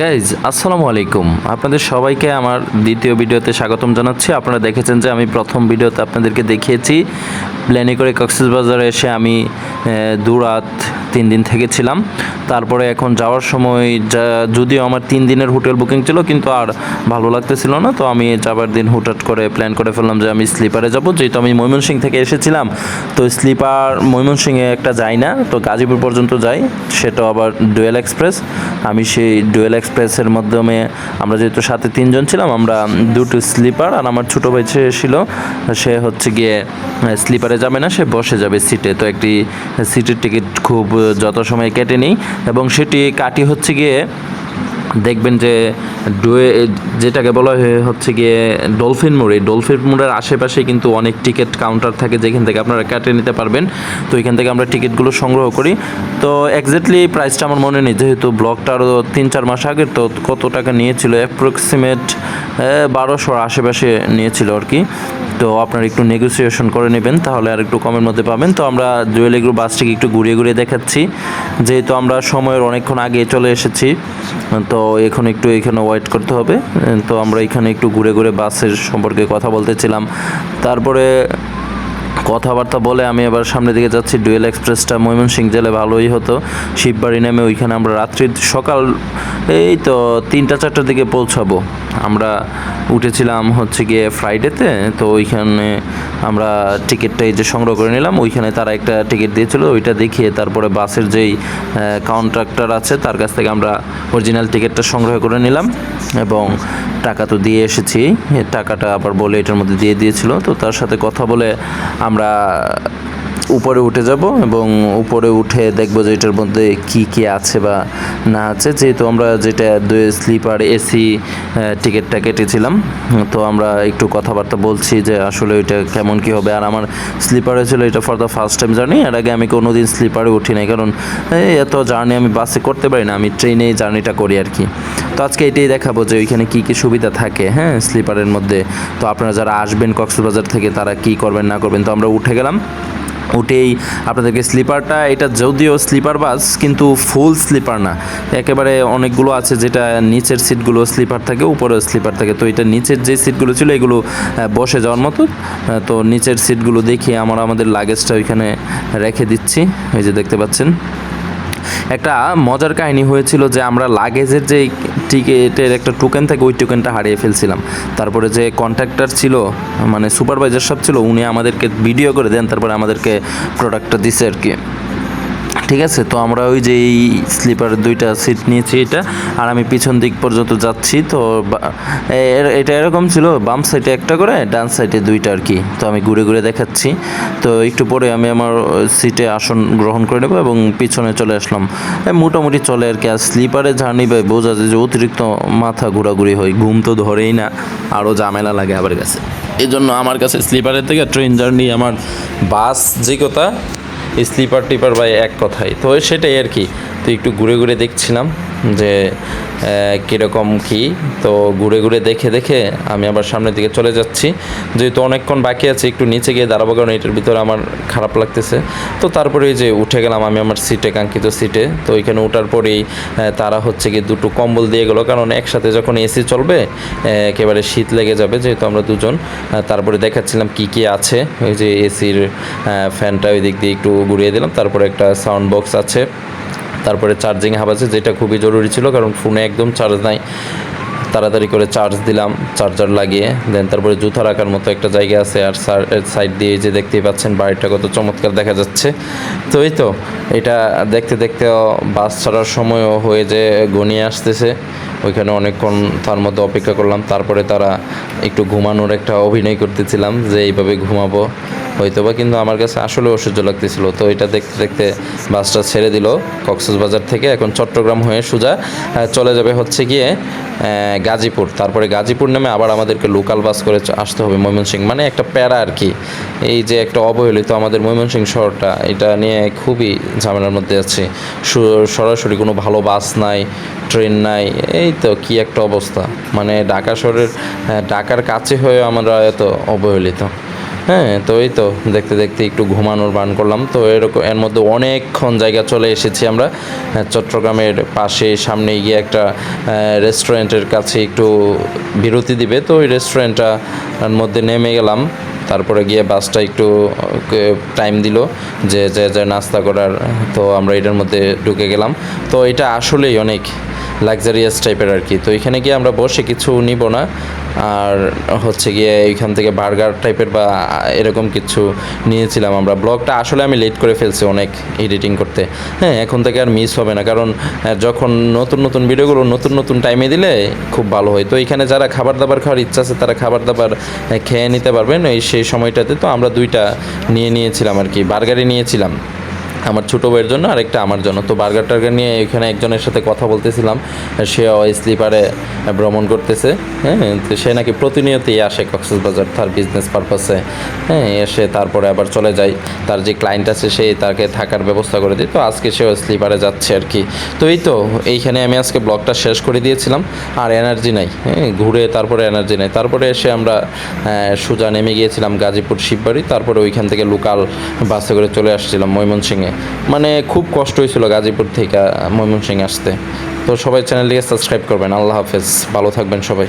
Guys আসসালামু আলাইকুম। আপনাদের সবাইকে আমার দ্বিতীয় ভিডিওতে স্বাগতম জানাচ্ছি। আপনারা দেখেছেন যে আমি প্রথম ভিডিওতে আপনাদেরকে দেখিয়েছি প্লেনে করে কক্সবাজারে এসে আমি দু রাত তিন দিন থেকেছিলাম। তারপরে এখন যাওয়ার সময় যা, যদিও আমার তিন দিনের হোটেল বুকিং ছিল, কিন্তু আর ভালো লাগতেছিল না। তো আমি যাবার দিন হুটহাট করে প্ল্যান করে ফেললাম যে আমি স্লিপারে যাব। যেহেতু আমি ময়মনসিং থেকে এসেছিলাম, তো স্লিপার ময়মনসিংয়ে একটা যাই না, তো গাজীপুর পর্যন্ত যাই। সেটা আবার ডুয়েল এক্সপ্রেস আমি সেই ডুয়েল এক্সপ্রেসের মাধ্যমে আমরা যেহেতু সাথে তিনজন ছিলাম, আমরা দুটো স্লিপার আর আমার ছোটো ভাই ছে ছিল। সে হচ্ছে গিয়ে স্লিপারে যাবে না, সে বসে যাবে সিটে। তো একটি সিটের টিকিট খুব যত সময় কেটে নিই এবং সেটি কাটি হচ্ছে গিয়ে দেখবেন যে ডুয়ে, যেটাকে বলা হয় হচ্ছে গিয়ে ডলফিন মোড়ে। ডলফিন মোড়ের আশেপাশে কিন্তু অনেক টিকিট কাউন্টার থাকে যেখান থেকে আপনারা কেটে নিতে পারবেন। তো এখান থেকে আমরা টিকিটগুলো সংগ্রহ করি। তো এক্স্যাক্টলি প্রাইসটা আমার মনে নেই, যেহেতু ব্লগটা আরও তিন চার মাস আগের, তো কত টাকা নিয়েছিল? অ্যাপ্রক্সিমেট বারোশোর আশেপাশে নিয়েছিল আর কি। তো আপনারা একটু নেগোসিয়েশন করে নেবেন, তাহলে আর একটু কমের মধ্যে পাবেন। তো আমরা জুয়েল এগ্রো বাসটিকে একটু ঘুরিয়ে ঘুরিয়ে দেখাচ্ছি। যেহেতু আমরা সময়ের অনেকক্ষণ আগে চলে এসেছি, তো এখন একটু এখানে ওয়েট করতে হবে। তো আমরা এখানে একটু ঘুরে ঘুরে বাসের সম্পর্কে কথা বলতেছিলাম। তারপরে কথাবার্তা বলে আমি এবার সামনের দিকে যাচ্ছি। ডুয়েল এক্সপ্রেসটা ময়মনসিংহ জেলে ভালোই হতো। শিববাড়ি নেমে ওইখানে আমরা রাত্রি সকাল, এই তো তিনটা, চারটার দিকে পৌঁছাবো। আমরা উঠেছিলাম হচ্ছে গিয়ে ফ্রাইডেতে তো ওইখানে আমরা টিকিটটা এই যে সংগ্রহ করে নিলাম, ওইখানে তারা একটা টিকিট দিয়েছিল, ওইটা দেখিয়ে তারপরে বাসের যেই কাউন্ট্রাক্টর আছে, তার কাছ থেকে আমরা অরিজিনাল টিকিটটা সংগ্রহ করে নিলাম। এবং টাকা তো দিয়ে এসেছি। টাকাটা আবার বলে এটার মধ্যে দিয়ে দিয়েছিল। তো তার সাথে কথা বলে আমরা উপরে উঠে যাব এবং উপরে উঠে দেখব যে এটার মধ্যে কি কি আছে বা না আছে। যেহেতু আমরা যেটা স্লিপার, এসি টিকিটটা কেটেছিলাম, তো আমরা একটু কথাবার্তা বলছি যে আসলে ওইটা কেমন কি হবে। আর আমার স্লিপারে ছিল এটা for the first time journey এর আগে আমি কোনো দিন স্লিপারে উঠি নাই। কারণ এত জার্নি আমি বাসে করতে পারি না, আমি ট্রেনেই জার্নিটা করি আর কি। তো আজকে এটাই দেখাবো যে ওইখানে কী কী সুবিধা থাকে হ্যাঁ স্লিপারের মধ্যে। তো আপনারা যারা আসবেন কক্সবাজার থেকে, তারা কি করবেন না করবেন, তো আমরা উঠে গেলাম। উঠেই আপনাদেরকে স্লিপারটা, এটা যদিও স্লিপার বাস, কিন্তু ফুল স্লিপার না। একেবারে অনেকগুলো আছে যেটা নিচের সিটগুলো স্লিপার থাকে, উপরেও স্লিপার থাকে। তো এটা নিচের যে সিটগুলো ছিল, এগুলো বসে যাওয়ার মতো। তো নিচের সিটগুলো দেখিয়ে আমরা আমাদের লাগেজটা ওইখানে রেখে দিচ্ছি। এই যে দেখতে পাচ্ছেন। একটা মজার কাহিনী হয়েছিল যে আমরা লাগেজের যে টিকিটের একটা টোকেন থাকে, ওই টোকেনটা হারিয়ে ফেলছিলাম। তারপরে যে কন্ট্রাক্টর ছিল মানে সুপারভাইজার সব ছিল, উনি আমাদেরকে ভিডিও করে দেন, তারপরে আমাদেরকে প্রোডাক্টটা দিছে আর কি। ঠিক আছে? তো আমরা ওই যে এই স্লিপার দুইটা সিট নিয়েছি এটা, আর আমি পিছন দিক পর্যন্ত যাচ্ছি, তো এটা এরকম ছিল, বাম সাইডে একটা করে, ডান সাইডে দুইটা আর কি। তো আমি ঘুরে ঘুরে দেখাচ্ছি। তো একটু পরে আমি আমার সিটে আসন গ্রহণ করে নেব এবং পিছনে চলে আসলাম। মোটামুটি চলে আর কি। আর স্লিপারে জার্নি ভাই বোঝা যায় যে অতিরিক্ত মাথা ঘোরাঘুরি হয়, ঘুম তো ধরেই না আরও ঝামেলা লাগে আমার কাছে। এই জন্য আমার কাছে স্লিপারের থেকে ট্রেন জার্নি আমার বাস যে কথা স্লিপার টিপার বা এক কথাই। তো সেটাই আর কি। তো একটু ঘুরে ঘুরে দেখছিলাম। যে কীরকম কি? তো ঘুরে ঘুরে দেখে দেখে আমি আবার সামনের দিকে চলে যাচ্ছি। যেহেতু অনেকক্ষণ বাকি আছে, একটু নিচে গিয়ে দাঁড়াবো কারণ এটার ভিতরে আমার খারাপ লাগতেছে। তো তারপরে যে উঠে গেলাম আমি আমার সিটে কাঙ্ক্ষিত সিটে তো ওইখানে ওঠার পরেই তারা হচ্ছে গিয়ে দুটো কম্বল দিয়ে গেলো। কারণ একসাথে যখন এসি চলবে একেবারে শীত লেগে যাবে যেহেতু আমরা দুজন। তারপরে দেখাচ্ছিলাম কি কি আছে। ওই যে এসির ফ্যানটা ওই দিক দিয়ে একটু ঘুরিয়ে দিলাম। তারপরে একটা সাউন্ড বক্স আছে। তারপরে চার্জিং হাব আছে, যেটা খুবই জরুরি ছিল, কারণ ফোনে একদম চার্জ নাই। তাড়াতাড়ি করে চার্জ দিলাম চার্জার লাগিয়ে দেন তারপরে জুতা রাখার মতো একটা জায়গা আছে, আর সাইড দিয়ে যে দেখতেই পাচ্ছেন, বাড়িটা কত চমৎকার দেখা যাচ্ছে। তো এই তো, এটা দেখতে দেখতে বাস ছাড়ার সময়ও হয়ে যে গনিয়ে আসতেছে। ওইখানে অনেকক্ষণ তার মধ্যে অপেক্ষা করলাম, তারপরে তারা একটু ঘুমানোর একটা অভিনয় করতেছিলাম, যে এইভাবে ঘুমাবো। হয়তো বা কিন্তু আমার কাছে আসলে অসহ্য লাগতেছিল। তো এটা দেখতে দেখতে বাসটা ছেড়ে দিল কক্সবাজার থেকে। এখন চট্টগ্রাম হয়ে সোজা চলে যাবে হচ্ছে গিয়ে গাজীপুর। তারপরে গাজীপুর নামে আবার আমাদেরকে লোকাল বাস করে আসতে হবে ময়মনসিংহ। মানে একটা প্যারা আর কি। এই যে একটা অবহেলিত আমাদের ময়মনসিংহ শহরটা, এটা নিয়ে খুবই ঝামেলার মধ্যে আছে। সরাসরি কোনো ভালো বাস নাই ট্রেন নাই, এই তো কি একটা অবস্থা। মানে ঢাকা শহরের ঢাকার কাছে হয়ে আমরা এত অবহেলিত। হ্যাঁ তো এই তো দেখতে দেখতে একটু ঘুমানোর বান করলাম। তো এরকম এর মধ্যে অনেকক্ষণ জায়গা চলে এসেছি আমরা। হ্যাঁ, চট্টগ্রামের পাশে সামনে গিয়ে একটা রেস্টুরেন্টের কাছে একটু বিরতি দিবে। তো ওই রেস্টুরেন্টটার মধ্যে নেমে গেলাম। তারপরে গিয়ে বাসটা একটু টাইম দিল যে যে যে নাস্তা করার। তো আমরা এটার মধ্যে ঢুকে গেলাম। তো এটা আসলেই অনেক লাক্সারিয়াস টাইপের আর কি। তো এখানে গিয়ে আমরা বসে কিছু নিব না। আর হচ্ছে গিয়ে এইখান থেকে বার্গার টাইপের বা এরকম কিছু নিয়েছিলাম আমরা। ব্লগটা আসলে আমি লেট করে ফেলছি অনেক এডিটিং করতে। হ্যাঁ এখন থেকে আর মিস হবে না, কারণ যখন নতুন নতুন ভিডিওগুলো নতুন নতুন টাইমে দিলে খুব ভালো হয়। তো এখানে যারা খাবার দাবার খাওয়ার ইচ্ছা আছে, তারা খাবার দাবার খেয়ে নিতে পারবেন। এই সেই সময়টাতে তো আমরা দুইটা নিয়ে নিয়েছিলাম আর কি, বার্গারই নিয়েছিলাম। আমার ছোটো ভাইয়ের জন্য আর একটা আমার জন্য। তো বার্গার টার্গার নিয়ে এখানে একজনের সাথে কথা বলতেছিলাম, সে স্লিপারে ভ্রমণ করতেছে হ্যাঁ তো সে নাকি প্রতিনিয়তই আসে কক্সবাজার তার বিজনেস পারপাসে হ্যাঁ এসে তারপরে আবার চলে যায়, তার যে ক্লায়েন্ট আছে সে তাকে থাকার ব্যবস্থা করে দিই তো আজকে সেও স্লিপারে যাচ্ছে আর কি তো এই তো, এইখানে আমি আজকে ব্লগটা শেষ করে দিয়েছিলাম, আর এনার্জি নাই হ্যাঁ ঘুরে তারপরে এনার্জি নাই। তারপরে এসে আমরা সোজা নেমে গিয়েছিলাম গাজীপুর শিববাড়ি, তারপরে ওইখান থেকে লোকাল বাসে করে চলে আসছিলাম ময়মনসিংহে। মানে খুব কষ্ট হয়েছিল গাজীপুর থেকে ময়মনসিংহে আসতে। তো সবাই চ্যানেলটিকে সাবস্ক্রাইব করবেন। আল্লাহ হাফেজ। ভালো থাকবেন সবাই।